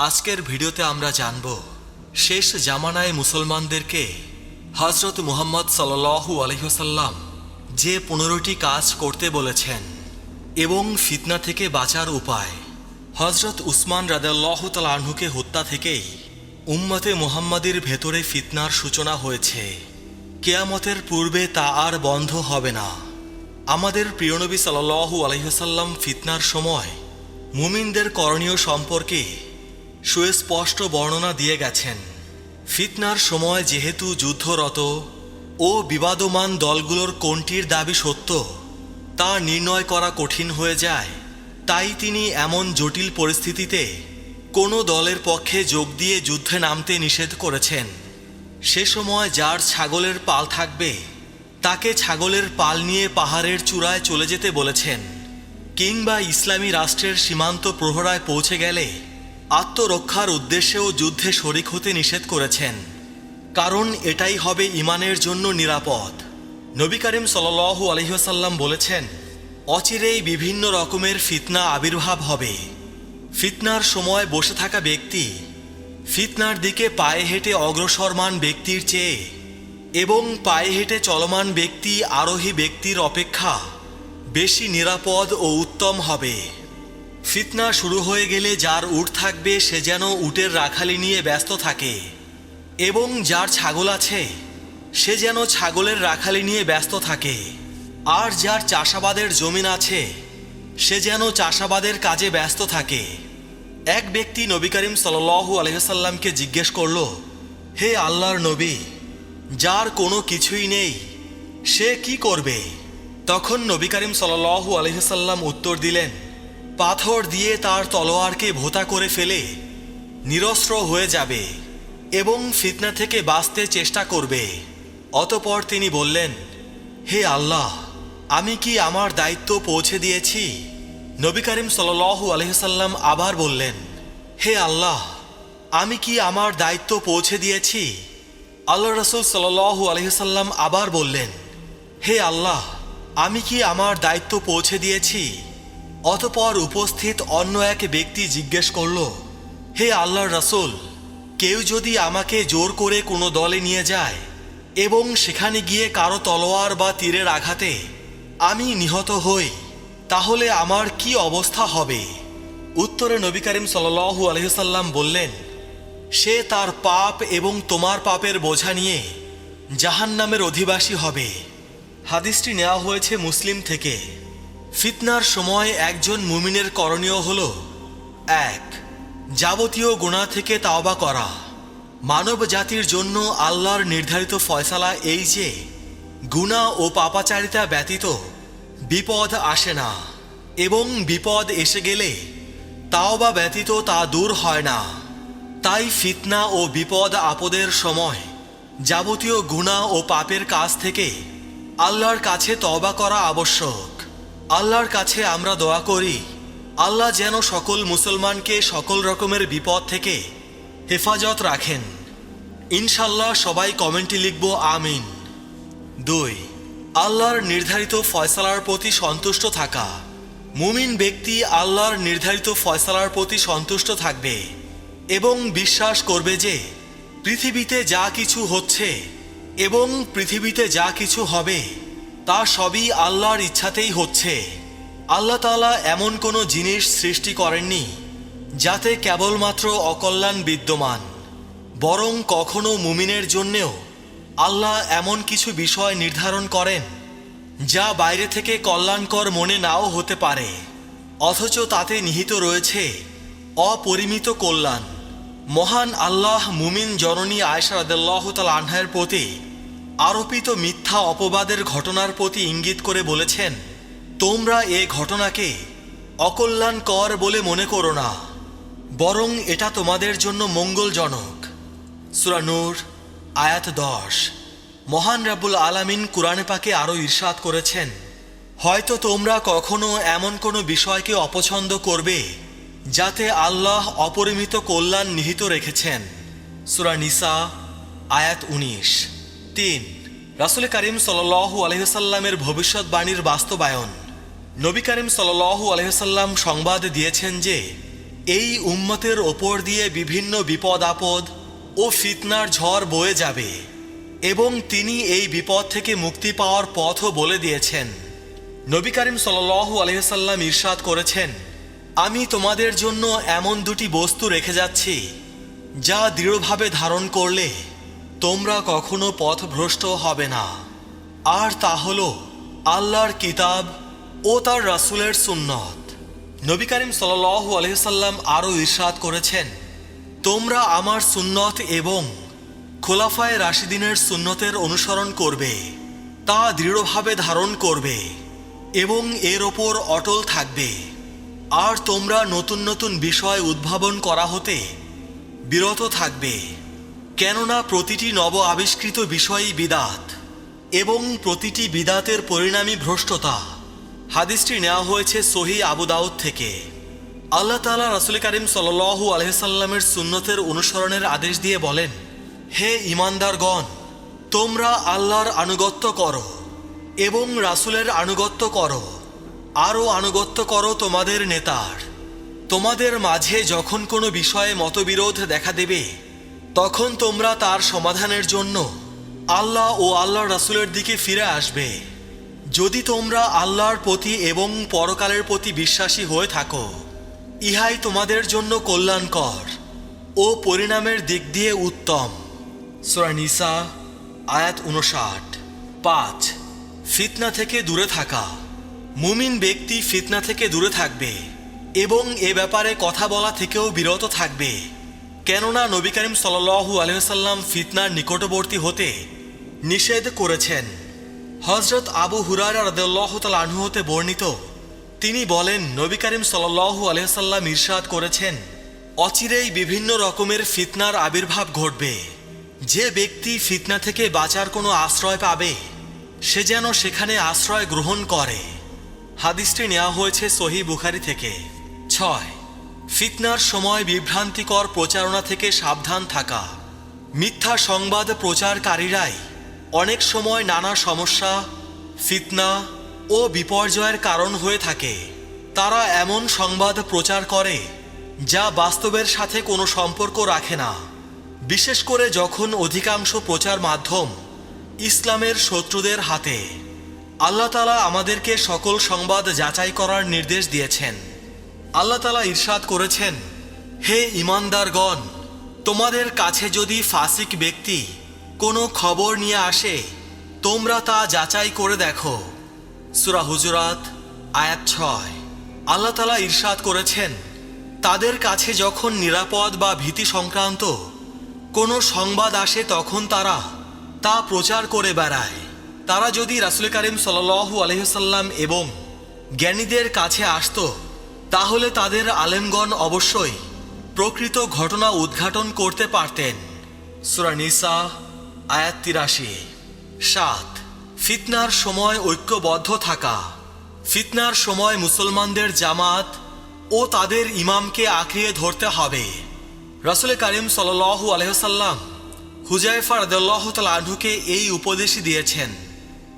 আজকের ভিডিওতে আমরা জানব শেষ জামানায় মুসলমানদেরকে হজরত মুহাম্মদ সাল্লু আলহিহসাল্লাম যে পনেরোটি কাজ করতে বলেছেন এবং ফিতনা থেকে বাঁচার উপায় হজরত উসমান রাদাল্লাহ তালাহুকে হত্যা থেকেই উম্মতে মুহাম্মাদের ভেতরে ফিতনার সূচনা হয়েছে। কেয়ামতের পূর্বে তা আর বন্ধ হবে না। আমাদের প্রিয়নবী সাল্লু আলহিহসাল্লাম ফিতনার সময় মুমিনদের করণীয় সম্পর্কে সুস্পষ্ট বর্ণনা দিয়ে গেছেন। ফিতনার সময় যেহেতু যুদ্ধরত ও বিবাদমান দলগুলোর কোনটির দাবি সত্য তা নির্ণয় করা কঠিন হয়ে যায়, তাই তিনি এমন জটিল পরিস্থিতিতে কোনো দলের পক্ষে যোগ দিয়ে যুদ্ধে নামতে নিষেধ করেছেন। সে সময় যার ছাগলের পাল থাকবে, তাকে ছাগলের পাল নিয়ে পাহাড়ের চূড়ায় চলে যেতে বলেছেন, কিংবা ইসলামী রাষ্ট্রের সীমান্ত প্রহরায় পৌঁছে গেলে আত্মরক্ষার উদ্দেশ্যেও যুদ্ধে শরিক হতে নিষেধ করেছেন। কারণ এটাই হবে ইমানের জন্য নিরাপদ। নবী করিম সাল্লু আলহিহাসাল্লাম বলেছেন, অচিরেই বিভিন্ন রকমের ফিতনা আবির্ভাব হবে। ফিতনার সময় বসে থাকা ব্যক্তি, ফিতনার দিকে পায়ে হেঁটে অগ্রসরমান ব্যক্তির চেয়ে, এবং পায়ে হেঁটে চলমান ব্যক্তি আরোহী ব্যক্তির অপেক্ষা বেশি নিরাপদ ও উত্তম হবে। ফিতনা শুরু হয়ে গেলে যার উট থাকবে সে যেন উটের রাখালি নিয়ে ব্যস্ত থাকে। এবং যার ছাগল আছে, সে যেন ছাগলের রাখালি নিয়ে ব্যস্ত থাকে। আর যার চাষাবাদের জমিন আছে, সে যেন চাষাবাদের কাজে ব্যস্ত থাকে। এক ব্যক্তি নবী করিম সাল্লু আলহিসাল্লামকে জিজ্ঞেস করল, হে আল্লাহর নবী, যার কোনো কিছুই নেই, সে কি করবে? তখন নবী করিম সাল্লু আলহিসাল্লাম উত্তর দিলেন পাথর দিয়ে তার তলোয়ারকে ভোতা করে ফেলে, নিরস্ত্র হয়ে যাবে এবং ফিতনা থেকে বাঁচতে চেষ্টা করবে। অতপর তিনি বললেন, হে আল্লাহ, আমি কি আমার দায়িত্ব পৌঁছে দিয়েছি? নবী করিম সাল্লু আলহিসাল্লাম আবার বললেন, হে আল্লাহ, আমি কি আমার দায়িত্ব পৌঁছে দিয়েছি? আল্লাহ রসুল সাল্লু আলহিসাল্লাম আবার বললেন, হে আল্লাহ, আমি কি আমার দায়িত্ব পৌঁছে দিয়েছি? অতপর উপস্থিত অন্য এক ব্যক্তি জিজ্ঞেস করল, হে আল্লাহর রাসূল, কেউ যদি আমাকে জোর করে কোনো দলে নিয়ে যায় এবং সেখানে গিয়ে কারও তলোয়ার বা তীরের আঘাতে আমি নিহত হই, তাহলে আমার কি অবস্থা হবে? উত্তরে নবী করিম সাল্লু আলহিসাল্লাম বললেন, সে তার পাপ এবং তোমার পাপের বোঝা নিয়ে জাহান্নামের অধিবাসী হবে। হাদিসটি নেওয়া হয়েছে মুসলিম থেকে। ফিতনার সময় একজন মুমিনের করণীয় হল এক, যাবতীয় গুণা থেকে তাওবা করা। মানব জাতির জন্য আল্লাহর নির্ধারিত ফয়সালা এই যে গুণা ও পাপাচারিতা ব্যতীত বিপদ আসে না এবং বিপদ এসে গেলে তাওবা ব্যতীত তা দূর হয় না। তাই ফিতনা ও বিপদ আপদের সময় যাবতীয় গুণা ও পাপের কাজ থেকে আল্লাহর কাছে তওবা করা আবশ্যক। আল্লাহর কাছে আমরা দোয়া করি, আল্লাহ যেন সকল মুসলমানকে সকল রকমের বিপদ থেকে হেফাজত রাখেন। ইনশাল্লাহ সবাই কমেন্টে লিখব, আমিন। দুই, আল্লাহর নির্ধারিত ফয়সালার প্রতি সন্তুষ্ট থাকা। মুমিন ব্যক্তি আল্লাহর নির্ধারিত ফয়সালার প্রতি সন্তুষ্ট থাকবে এবং বিশ্বাস করবে যে পৃথিবীতে যা কিছু হচ্ছে এবং পৃথিবীতে যা কিছু হবে তা সবই আল্লাহর ইচ্ছাতেই হচ্ছে। আল্লাহ তাআলা এমন কোনো জিনিস সৃষ্টি করেননি, যাতে কেবলমাত্র অকল্যাণ বিদ্যমান, বরং কখনো মুমিনের জন্যেও আল্লাহ এমন কিছু বিষয় নির্ধারণ করেন, যা বাইরে থেকে কল্যাণকর মনে নাও হতে পারে। অথচ তাতে নিহিত রয়েছে অপরিমিত কল্যাণ। মহান আল্লাহ মুমিন জননী আয়সা রাদাল্লাহ তাল আনহার প্রতি আরোপিত মিথ্যা অপবাদের ঘটনার প্রতি ইঙ্গিত করে বলেছেন, তোমরা এ ঘটনাকে অকল্যাণকর বলে মনে করো না, বরং এটা তোমাদের জন্য মঙ্গলজনক। সুরানুর আয়াত দশ। মহান রাবুল আলামিন কোরআনে পাকে আরও ঈর্ষাদ করেছেন, হয়তো তোমরা কখনো এমন কোনো বিষয়কে অপছন্দ করবে, যাতে আল্লাহ অপরিমিত কল্যাণ নিহিত রেখেছেন। সুরা নিসা, আয়াত উনিশ। তিন, রাসুল করিম সাল্লু আলহিসাল্লামের ভবিষ্যৎবাণীর বাস্তবায়ন। নবী করিম সাল্লু আলহিসাল্লাম সংবাদ দিয়েছেন যে, এই উম্মতের ওপর দিয়ে বিভিন্ন বিপদ আপদ ও ফিতনার ঝড় বয়ে যাবে এবং তিনি এই বিপদ থেকে মুক্তি পাওয়ার পথও বলে দিয়েছেন। নবী করিম সাল্লাল্লাহু আলহিহাল্লাম ইরশাদ করেছেন, আমি তোমাদের জন্য এমন দুটি বস্তু রেখে যাচ্ছি, যা দৃঢ়ভাবে ধারণ করলে তোমরা কখনো পথভ্রষ্ট হবে না। আর তা হল আল্লাহর কিতাব ও তার রাসূলের সুন্নত। নবী করিম সাল্লাল্লাহু আলহিহাল্লাম আরও ইরশাদ করেছেন, তোমরা আমার সুন্নত এবং খোলাফায় রাশিদিনের সুন্নতের অনুসরণ করবে, তা দৃঢ়ভাবে ধারণ করবে এবং এর ওপর অটল থাকবে। আর তোমরা নতুন নতুন বিষয় উদ্ভাবন করা হতে বিরত থাকবে। কেননা প্রতিটি নব আবিষ্কৃত বিষয়ই বিদাত, এবং প্রতিটি বিদাতের পরিণামী ভ্রষ্টতা। হাদিসটি নেওয়া হয়েছে সহি আবু দাউদ থেকে। আল্লাহ তাআলা রাসূল করিম সাল্লাল্লাহু আলাইহি সাল্লামের সুন্নতের অনুসরণের আদেশ দিয়ে বলেন, হে ইমানদারগণ তোমরা আল্লাহর আনুগত্য করো এবং রাসূলের আনুগত্য করো। আরও আনুগত্য করো তোমাদের নেতার। তোমাদের মাঝে যখন কোনো বিষয়ে মতবিরোধ দেখা দেবে তখন তোমরা তার সমাধানের জন্য আল্লাহ ও আল্লাহ রাসূলের দিকে ফিরে আসবে। যদি তোমরা আল্লাহর প্রতি এবং পরকালের প্রতি বিশ্বাসী হয়ে থাকো, ইহাই তোমাদের জন্য কল্যাণকর ও পরিণামের দিক দিয়ে উত্তম। সূরা নিসা, আয়াত উনষাট পাঁচ, ফিতনা থেকে দূরে থাকা। মুমিন ব্যক্তি ফিতনা থেকে দূরে থাকবে এবং এ ব্যাপারে কথা বলা থেকেও বিরত থাকবে। কেননা নবী করিম সাল্লাল্লাহু আলাইহি সাল্লাম ফিতনার নিকটবর্তী হতে নিষেধ করেছেন। হজরত আবু হুরারা রাদিয়াল্লাহু তাআলা আনহু হতে বর্ণিত, তিনি বলেন, নবী করিম সাল্লাল্লাহু আলাইহি সাল্লাম ইরশাদ করেছেন, অচিরেই বিভিন্ন রকমের ফিতনার আবির্ভাব ঘটবে। যে ব্যক্তি ফিতনা থেকে বাঁচার কোনো আশ্রয় পাবে, সে যেন সেখানে আশ্রয় গ্রহণ করে। হাদিসটি নেওয়া হয়েছে সহি বুখারি থেকে। ছয় ফিতনার সময় বিভ্রান্তিকর প্রচারণা থেকে সাবধান থাকা। মিথ্যা সংবাদ প্রচারকারীরাই অনেক সময় নানা সমস্যা, ফিতনা ও বিপর্যয়ের কারণ হয়ে থাকে। তারা এমন সংবাদ প্রচার করে যা বাস্তবের সাথে কোনো সম্পর্ক রাখে না। বিশেষ করে যখন অধিকাংশ প্রচার মাধ্যম ইসলামের শত্রুদের হাতে। আল্লাহ তালা আমাদেরকে সকল সংবাদ যাচাই করার নির্দেশ দিয়েছেন। আল্লাহ তালা ইরশাদ করেছেন, হে ইমানদারগণ তোমাদের কাছে যদি ফাসিক ব্যক্তি কোনো খবর নিয়ে আসে, তোমরা তা যাচাই করে দেখো। সুরা হুজুরাত, আয়াত ছয়। আল্লাহ তালা ইরশাদ করেছেন, তাদের কাছে যখন নিরাপদ বা ভীতি সংক্রান্ত কোনো সংবাদ আসে, তখন তারা তা প্রচার করে বেড়ায়। তারা যদি রাসুল করিম সাল্লাল্লাহু আলহিসাল্লাম এবং জ্ঞানীদের কাছে আসতো তাহলে তাদের আলেমগণ অবশ্যই প্রকৃত ঘটনা উদ্ঘাটন করতে পারতেন। সুরানিসা আয়াত তিরাশি। সাত, ফিতনার সময় ঐক্যবদ্ধ থাকা। ফিতনার সময় মুসলমানদের জামাত ও তাদের ইমামকে আঁকড়িয়ে ধরতে হবে। রাসুল করিম সাল্লাল্লাহু আলহ্লাম হুজাইফা রাদেল্লাহ তাল আনহুকে এই উপদেশই দিয়েছেন।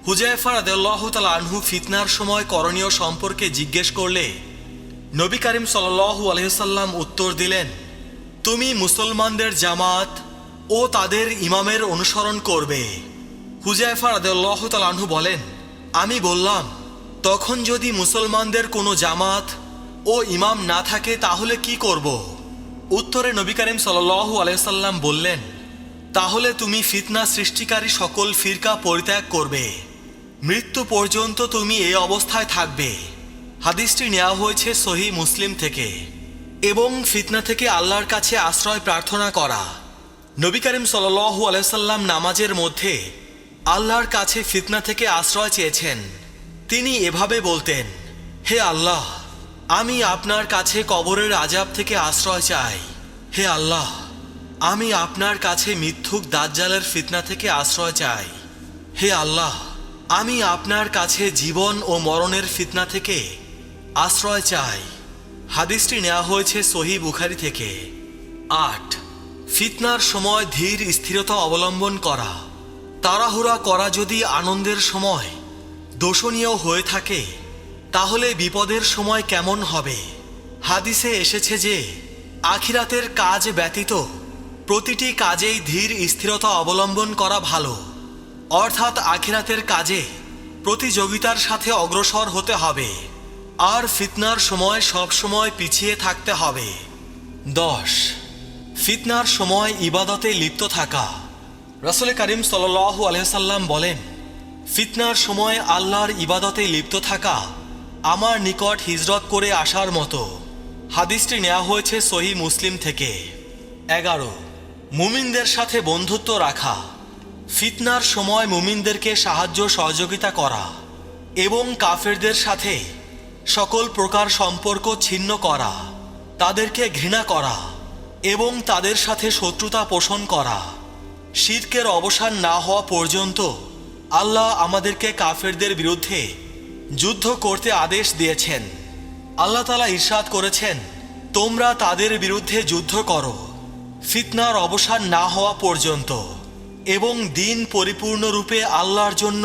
হুজাইফা রাদেল্লাহ তাল আনহু ফিতনার সময় করণীয় সম্পর্কে জিজ্ঞেস করলে নবী করিম সাল্লাল্লাহু আলহ্লাম উত্তর দিলেন, তুমি মুসলমানদের জামাত ও তাদের ইমামের অনুসরণ করবে। হুজাইফা রাদেল্লাহ তাল আনহু বলেন, আমি বললাম, তখন যদি মুসলমানদের কোনো জামাত ও ইমাম না থাকে তাহলে কি করব? উত্তরে নবী করিম সাল্লাল্লাহু আলাইসাল্লাম বললেন, তাহলে তুমি ফিতনা সৃষ্টিকারী সকল ফিরকা পরিত্যাগ করবে। মৃত্যু পর্যন্ত তুমি এই অবস্থায় থাকবে। হাদিসটি নেওয়া হয়েছে সহি মুসলিম থেকে এবং ফিতনা থেকে আল্লাহর কাছে আশ্রয় প্রার্থনা করা। নবী করিম সাল্লাল্লাহু আলাইসাল্লাম নামাজের মধ্যে আল্লাহর কাছে ফিতনা থেকে আশ্রয় চেয়েছেন। তিনি এভাবে বলতেন, হে আল্লাহ, আমি আপনার কাছে কবরের আজাব থেকে আশ্রয় চাই। হে আল্লাহ, আমি আপনার কাছে মিথ্যুক দাজ্জালের ফিতনা থেকে আশ্রয় চাই। হে আল্লাহ, আমি আপনার কাছে জীবন ও মরণের ফিতনা থেকে আশ্রয় চাই। হাদিসটি নেওয়া হয়েছে সহি বুখারি থেকে। আট। ফিতনার সময় ধীর স্থিরতা অবলম্বন করা। তাড়াহুড়া করা যদি আনন্দের সময়, দোষণীয় হয়ে থাকে, তাহলে বিপদের সময় কেমন হবে? হাদিসে এসেছে যে, আখিরাতের কাজ ব্যতীত প্রতিটি কাজেই ধীর স্থিরতা অবলম্বন করা ভালো। অর্থাৎ আখিরাতের কাজে প্রতিযোগিতার সাথে অগ্রসর হতে হবে। আর ফিতনার সময় সব সময় পিছিয়ে থাকতে হবে। দশ। ফিতনার সময় ইবাদতে লিপ্ত থাকা। রসুল করিম সাল্লাল্লাহু আলহাম বলেন, ফিতনার সময় আল্লাহর ইবাদতে লিপ্ত থাকা আমার নিকট হিজরত করে আসার মতো। হাদিসটি নেওয়া হয়েছে সহি মুসলিম থেকে। এগারো। মুমিনদের সাথে বন্ধুত্ব রাখা। ফিতনার সময় মুমিনদেরকে সাহায্য সহযোগিতা করা। এবং কাফেরদের সাথে সকল প্রকার সম্পর্ক ছিন্ন করা, তাদেরকে ঘৃণা করা এবং তাদের সাথে শত্রুতা পোষণ করা। শিরকের অবসান না হওয়া পর্যন্ত আল্লাহ আমাদেরকে কাফেরদের বিরুদ্ধে যুদ্ধ করতে আদেশ দিয়েছেন। আল্লাহ তালা ইরশাদ করেছেন, তোমরা তাদের বিরুদ্ধে যুদ্ধ করো, ফিতনার অবসান না হওয়া পর্যন্ত এবং দিন পরিপূর্ণরূপে আল্লাহর জন্য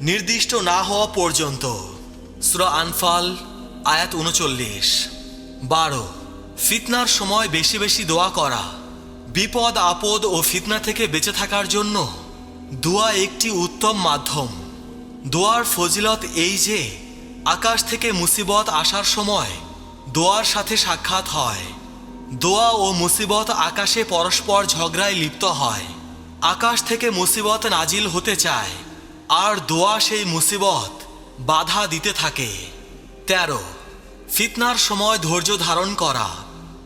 নির্দিষ্ট না হওয়া পর্যন্ত। সুরা আনফাল, আয়াত উনচল্লিশ। বারো, ফিতনার সময় বেশি বেশি দোয়া করা, বিপদ, আপদ ও ফিতনা থেকে বেঁচে থাকার জন্য দোয়া একটি উত্তম মাধ্যম। দোয়ার ফজিলত এই যে, আকাশ থেকে মুসিবত আসার সময় দোয়ার সাথে সাক্ষাৎ হয়। দোয়া ও মুসিবত আকাশে পরস্পর ঝগড়ায় লিপ্ত হয়। আকাশ থেকে মুসিবত নাজিল হতে চায়। আর দোয়া সেই মুসিবত বাধা দিতে থাকে। তেরো। ফিতনার সময় ধৈর্য ধারণ করা।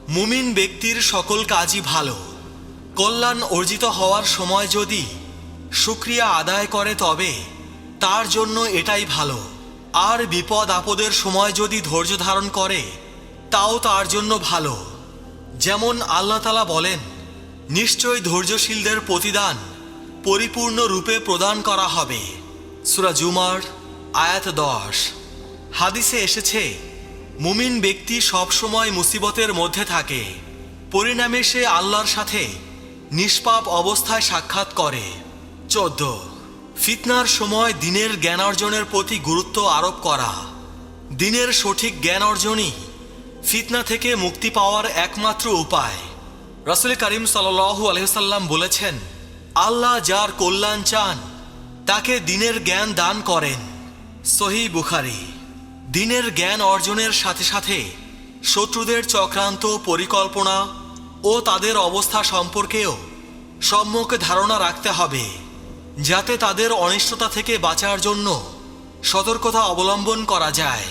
মুমিন ব্যক্তির সকল কাজই ভালো। কল্যাণ অর্জিত হওয়ার সময় যদি সুক্রিয়া আদায় করে তবে তার জন্য এটাই ভালো। আর বিপদ আপদের সময় যদি ধৈর্য ধারণ করে, তাও তার জন্য ভালো। যেমন আল্লাহ তালা বলেন নিশ্চয় ধৈর্যশীলদের প্রতিদান পরিপূর্ণ রূপে প্রদান করা হবে। সুরা জুমার আয়াত দশ। হাদিসে এসেছে, মুমিন ব্যক্তি সবসময় মুসিবতের মধ্যে থাকে, পরিণামে সে আল্লাহর সাথে নিষ্পাপ অবস্থায় সাক্ষাৎ করে। চোদ্দ। ফিতনার সময় দিনের জ্ঞান অর্জনের প্রতি গুরুত্ব আরোপ করা। দিনের সঠিক জ্ঞান অর্জনই ফিতনা থেকে মুক্তি পাওয়ার একমাত্র উপায়। রসুল করিম সাল্লু আলহিসাল্লাম বলেছেন, আল্লাহ যার কল্যাণ চান, তাকে দিনের জ্ঞান দান করেন। সহি বুখারি। দিনের জ্ঞান অর্জনের সাথে সাথে শত্রুদের চক্রান্ত, পরিকল্পনা ও তাদের অবস্থা সম্পর্কেও সম্যক ধারণা রাখতে হবে, যাতে তাদের অনিষ্টতা থেকে বাঁচার জন্য সতর্কতা অবলম্বন করা যায়।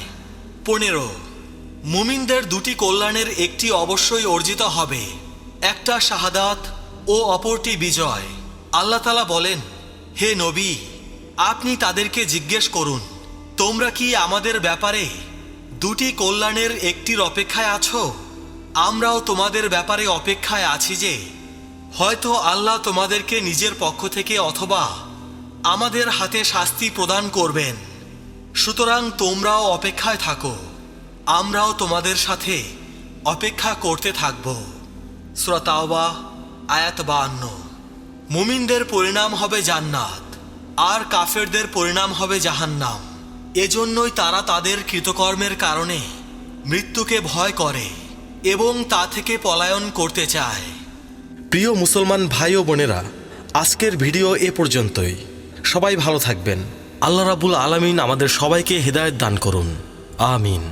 পনেরো, মুমিনদের দুটি কল্যাণের একটি অবশ্যই অর্জিত হবে, একটা শাহাদাত ও অপরটি বিজয়। আল্লাহ তালা বলেন, হে নবী, আপনি তাদেরকে জিজ্ঞেস করুন। তোমরা কি আমাদের ব্যাপারে দুটি কল্যাণের একটির অপেক্ষায় আছো? আমরাও তোমাদের ব্যাপারে অপেক্ষায় আছি যে, হয়তো আল্লাহ তোমাদেরকে নিজের পক্ষ থেকে অথবা আমাদের হাতে শাস্তি প্রদান করবেন। সুতরাং তোমরাও অপেক্ষায় থাকো। আমরাও তোমাদের সাথে অপেক্ষা করতে থাকব। শ্রোতাওবা আয়াত বান্ন মুমিনদের পরিণাম হবে জান্নাত, আর কাফেরদের পরিণাম হবে জাহান্নাম। এজন্যই তারা তাদের কৃতকর্মের কারণে মৃত্যুকে ভয় করে এবং তা থেকে পলায়ন করতে চায়। প্রিয় মুসলমান ভাই ও বোনেরা, আজকের ভিডিও এ পর্যন্তই। সবাই ভালো থাকবেন। আল্লাহ রাবুল আলমিন আমাদের সবাইকে হৃদায়ত দান করুন। আমিন।